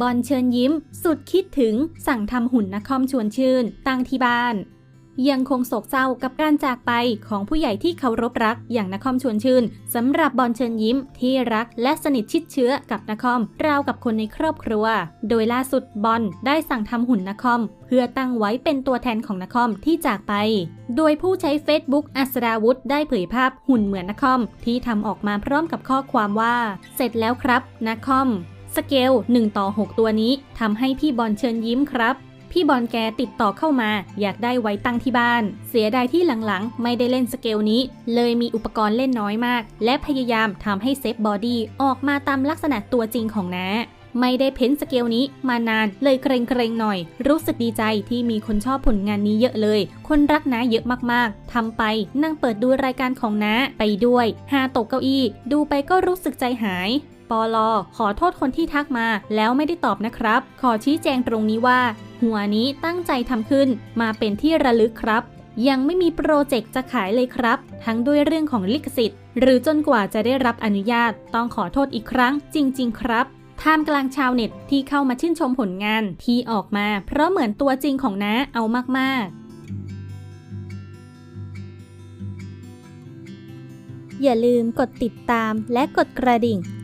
บอลเชิญยิ้ม สุดคิดถึงสั่งทำหุ่นนักคอมชวนชื่น ตั้งที่บ้าน ยังคงโศกเศร้ากับการจากไปของผู้ใหญ่ที่เคารพรักอย่างนครชวนชื่นสำหรับบอลเชิญยิ้มที่รักและสนิทชิดเชื้อกับนครราวกับคนในครอบครัว โดยล่าสุดบอลได้สั่งทำหุ่นนครเพื่อตั้งไว้เป็นตัวแทนของนครที่จากไป โดยผู้ใช้ Facebook อัศราวุธได้เผยภาพหุ่นเหมือนนครที่ทำออกมาพร้อมกับข้อความว่า เสร็จแล้วครับนครสเกล1ต่อ6 ตัวนี้ทำให้พี่บอลเชิญยิ้มครับ พี่บอลแกติดต่อเข้ามา อยากได้ไว้ตั้งที่บ้าน เสียดายที่หลังๆ ไม่ได้เล่นสเกลนี้ เลยมีอุปกรณ์เล่นน้อยมาก และพยายามทำให้เซฟบอดี้ออกมาตามลักษณะตัวจริงของน้าไม่ได้เพ้นสเกลนี้มานานเลยเกรงเกรงๆหน่อย รู้สึกดีใจที่มีคนชอบผลงานนี้เยอะเลย คนรักน้าเยอะมากๆทำไปนั่งเปิดดูรายการของน้าไปด้วย หาตกเก้าอี้ ดูไปก็รู้สึกใจหาย ปอลอขอโทษคนที่ทักมา แล้วไม่ได้ตอบนะครับ ขอชี้แจงตรงนี้ว่า หัวนี้ตั้งใจทำขึ้น มาเป็นที่ระลึกครับ ยังไม่มีโปรเจกต์จะขายเลยครับ ทั้งด้วยเรื่องของลิขสิทธิ์ หรือจนกว่าจะได้รับอนุญาต ต้องขอโทษอีกครั้ง จริง ๆ ครับท่ามกลางชาวเน็ตที่เข้ามาชื่นชมผลงานที่ออกมา เพราะเหมือนตัวจริงของน้าเอามาก ๆอย่าลืมกดติดตามและกดกระดิ่ง